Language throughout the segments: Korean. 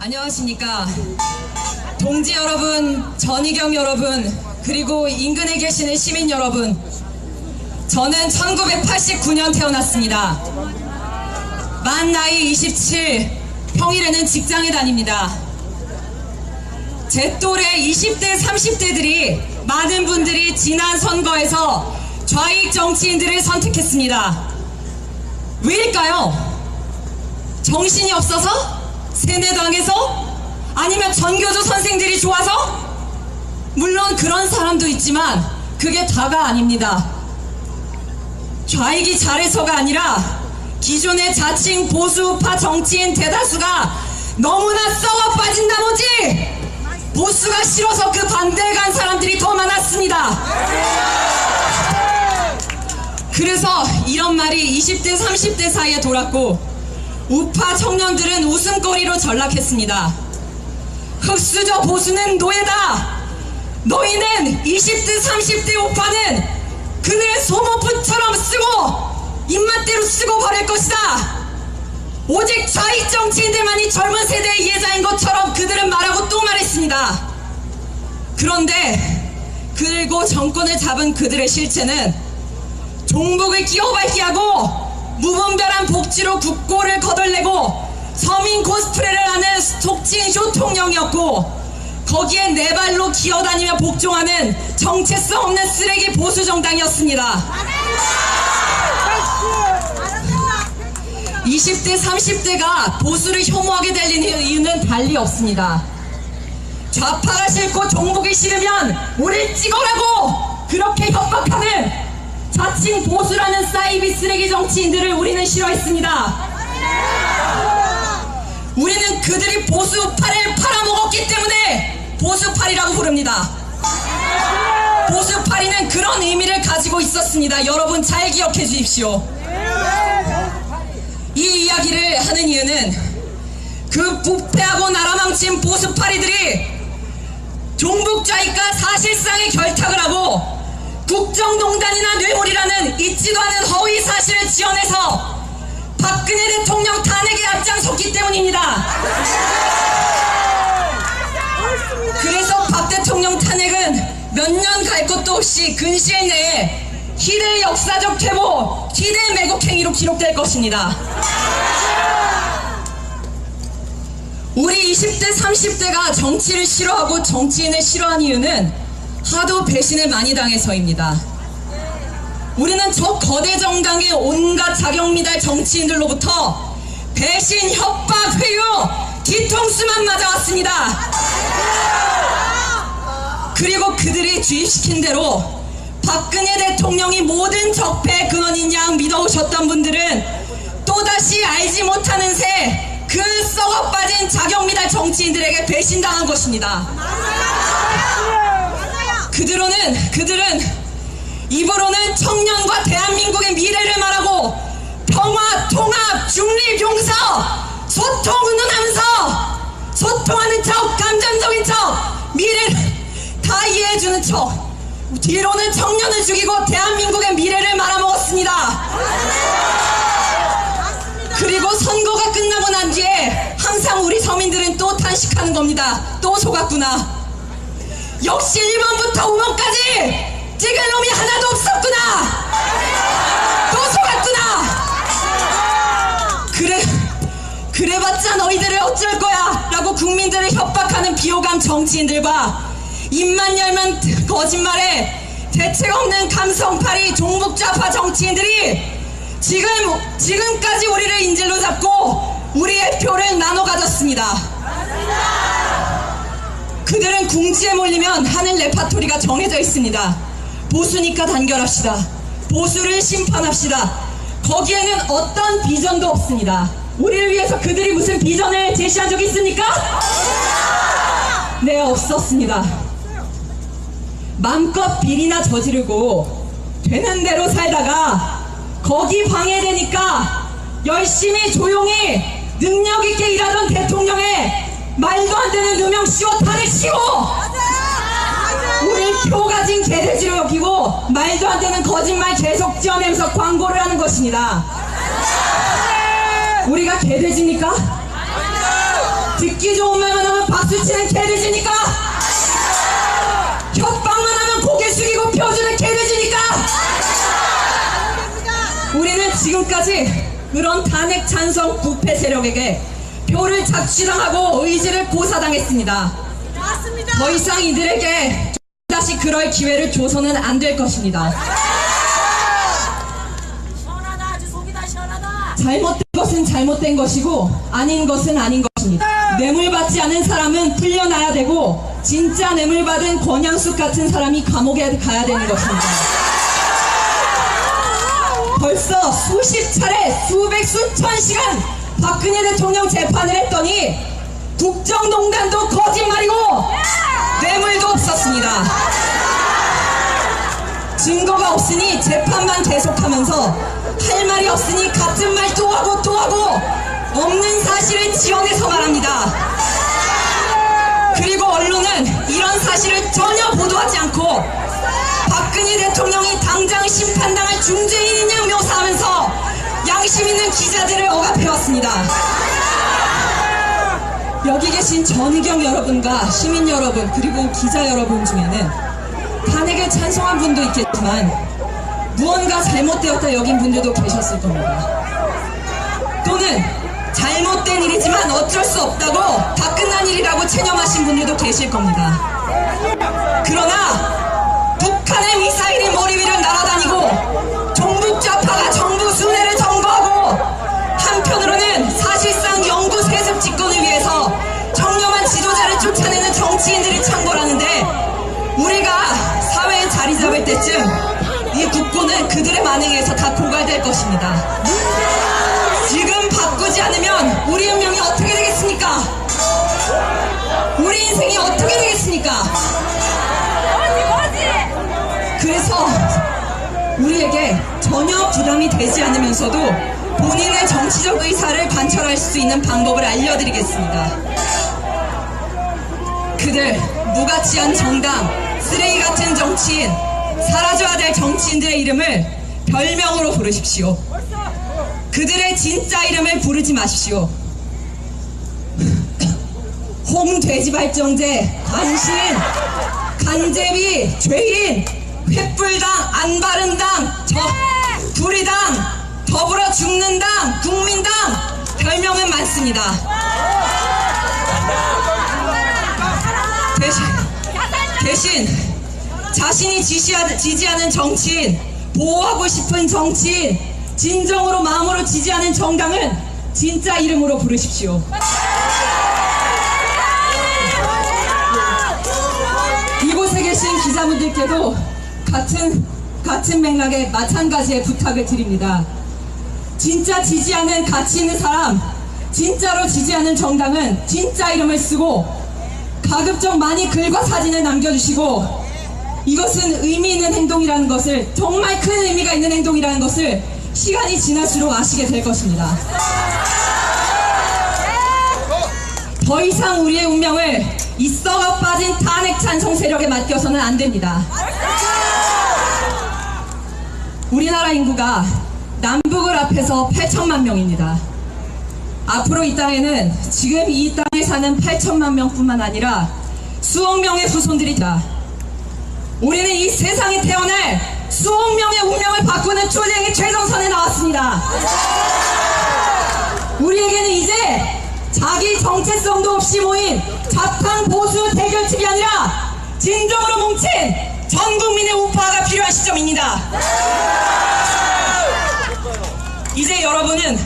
안녕하십니까. 동지 여러분, 전희경 여러분, 그리고 인근에 계시는 시민 여러분. 저는 1989년 태어났습니다. 만 나이 27, 평일에는 직장에 다닙니다. 제 또래 20대, 30대들이 많은 분들이 지난 선거에서 좌익 정치인들을 선택했습니다. 왜일까요? 정신이 없어서? 세뇌당해서? 아니면 전교조 선생들이 좋아서? 물론 그런 사람도 있지만 그게 다가 아닙니다. 좌익이 잘해서가 아니라 기존의 자칭 보수파 정치인 대다수가 너무나 썩어 빠진 나머지 보수가 싫어서 그 반대에 간 사람들이 더 많았습니다. 그래서 이런 말이 20대, 30대 사이에 돌았고 우파 청년들은 웃음거리로 전락했습니다. 흑수저 보수는 노예다. 너희는 20대, 30대 우파는 그들의 소모품처럼 쓰고 입맛대로 쓰고 버릴 것이다. 오직 좌익 정치인들만이 젊은 세대의 예자인 것처럼 그들은 말하고 또 말했습니다. 그런데 그리고 정권을 잡은 그들의 실체는 종북을 끼어밟기 하고 무분별한 복지로 국고를 거덜내고 서민 코스프레를 하는 속칭 쇼통령이었고 거기에 네 발로 기어다니며 복종하는 정체성 없는 쓰레기 보수 정당이었습니다. 20대, 30대가 보수를 혐오하게 될 이유는 달리 없습니다. 좌파가 싫고 종북이 싫으면 우릴 찍어라고 자칭 보수라는 사이비 쓰레기 정치인들을 우리는 싫어했습니다. 우리는 그들이 보수파를 팔아먹었기 때문에 보수파리라고 부릅니다. 보수파리는 그런 의미를 가지고 있었습니다. 여러분 잘 기억해 주십시오. 이 이야기를 하는 이유는 그 부패하고 나라망친 보수파리들이 종북 좌익과 사실상의 결탁을 하고 국정농단이나 뇌물이라는 있지도 않은 허위 사실을 지어내서 박근혜 대통령 탄핵에 앞장섰기 때문입니다. 그래서 박 대통령 탄핵은 몇 년 갈 것도 없이 근시일 내에 희대의 역사적 퇴보, 희대의 매국행위로 기록될 것입니다. 우리 20대, 30대가 정치를 싫어하고 정치인을 싫어한 이유는 하도 배신을 많이 당해서입니다. 우리는 저 거대 정당의 온갖 자경미달 정치인들로부터 배신, 협박, 회유, 뒤통수만 맞아왔습니다. 그리고 그들이 주입시킨 대로 박근혜 대통령이 모든 적폐의 근원인 양 믿어오셨던 분들은 또다시 알지 못하는 새 그 썩어 빠진 자경미달 정치인들에게 배신당한 것입니다. 그들은 그들은 입으로는 청년과 대한민국의 미래를 말하고 평화, 통합, 중립, 용서, 소통 운운하면서 소통하는 척, 감정적인 척, 미래를 다 이해해주는 척 뒤로는 청년을 죽이고 대한민국의 미래를 말아먹었습니다. 그리고 선거가 끝나고 난 뒤에 항상 우리 서민들은 또 탄식하는 겁니다. 또 속았구나. 역시 1번부터 5번까지 찍을 놈이 하나도 없었구나. 또 속았구나. 그래, 그래봤자 너희들을 어쩔 거야. 라고 국민들을 협박하는 비호감 정치인들과 입만 열면 거짓말에 대책 없는 감성파리 종북좌파 정치인들이 지금, 지금까지 우리를 인질로 잡고 우리의 표를 나눠 가졌습니다. 그들은 궁지에 몰리면 하는 레파토리가 정해져 있습니다. 보수니까 단결합시다. 보수를 심판합시다. 거기에는 어떤 비전도 없습니다. 우리를 위해서 그들이 무슨 비전을 제시한 적 있습니까? 네, 없었습니다. 맘껏 비리나 저지르고 되는 대로 살다가 거기 방해되니까 열심히 조용히 능력 있게 일하던 대통령의 말도 안 되는 누명 씌워 탄핵 씌워 우리 표 가진 개돼지로 여기고 말도 안 되는 거짓말 계속 지어내면서 광고를 하는 것입니다. 우리가 개돼지입니까? 듣기 좋은 말만 하면 박수치는 개돼지니까 협박만 하면 고개 숙이고 펴주는 개돼지니까 우리는 지금까지 그런 탄핵 찬성 부패 세력에게 표를 착취당하고 의지를 고사당했습니다. 맞습니다. 더 이상 이들에게 다시 그럴 기회를 줘서는 안 될 것입니다. 잘못된 것은 잘못된 것이고 아닌 것은 아닌 것입니다. 뇌물 받지 않은 사람은 풀려나야 되고 진짜 뇌물 받은 권양숙 같은 사람이 감옥에 가야 되는 것입니다. 벌써 수십 차례 수백 수천 시간 박근혜 대통령 재판을 했더니 국정농단도 거짓말이고 뇌물도 없었습니다. 증거가 없으니 재판만 계속하면서 할 말이 없으니 같은 말 또 하고 또 하고 없는 사실을 지어내서 말합니다. 그리고 언론은 이런 사실을 전혀 보도하지 않고 박근혜 대통령이 당장 심판당할 중죄인 여기 계신 전의경 여러분과 시민 여러분 그리고 기자 여러분 중에는 탄핵에 찬성한 분도 있겠지만 무언가 잘못되었다 여긴 분들도 계셨을 겁니다. 또는 잘못된 일이지만 어쩔 수 없다고 다 끝난 일이라고 체념하신 분들도 계실 겁니다. 그러나 북한의 미사일이 머리 위를 날아다니고 때쯤 이 국고는 그들의 만행에 의해서 다 고갈될 것입니다. 지금 바꾸지 않으면 우리 운명이 어떻게 되겠습니까? 우리 인생이 어떻게 되겠습니까? 그래서 우리에게 전혀 부담이 되지 않으면서도 본인의 정치적 의사를 관철할 수 있는 방법을 알려드리겠습니다. 그들 무가치한 정당, 쓰레기 같은 정치인, 사라져야 될 정치인들의 이름을 별명으로 부르십시오. 그들의 진짜 이름을 부르지 마십시오. 홍돼지발정제, 간신, 간제비, 죄인, 횃불당, 안바른당, 저, 불의당, 더불어 죽는당, 국민당, 별명은 많습니다. 대신, 대신 자신이 지지하는 정치인, 보호하고 싶은 정치인, 진정으로 마음으로 지지하는 정당은 진짜 이름으로 부르십시오. 이곳에 계신 기자분들께도 같은 같은 맥락의 마찬가지의 부탁을 드립니다. 진짜 지지하는 가치 있는 사람, 진짜로 지지하는 정당은 진짜 이름을 쓰고 가급적 많이 글과 사진을 남겨주시고 이것은 의미 있는 행동이라는 것을 정말 큰 의미가 있는 행동이라는 것을 시간이 지날수록 아시게 될 것입니다. 더 이상 우리의 운명을 이 썩어 빠진 탄핵 찬성 세력에 맡겨서는 안 됩니다. 우리나라 인구가 남북을 합해서 8천만 명입니다. 앞으로 이 땅에는 지금 이 땅에 사는 8천만 명뿐만 아니라 수억 명의 후손들이 있다. 우리는 이 세상에 태어날 수억 명의 운명을 바꾸는 투쟁의 최전선에 나왔습니다. 우리에게는 이제 자기 정체성도 없이 모인 자탕 보수 대결집이 아니라 진정으로 뭉친 전 국민의 우파가 필요한 시점입니다. 이제 여러분은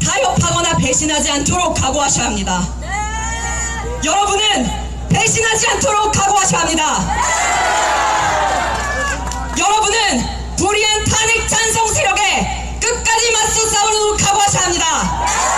타협하거나 배신하지 않도록 각오하셔야 합니다. 여러분은 배신하지 않도록 각오하셔야 합니다. 여러분은 불의한 탄핵 찬성 세력에 끝까지 맞서 싸우도록 각오하셔야 합니다.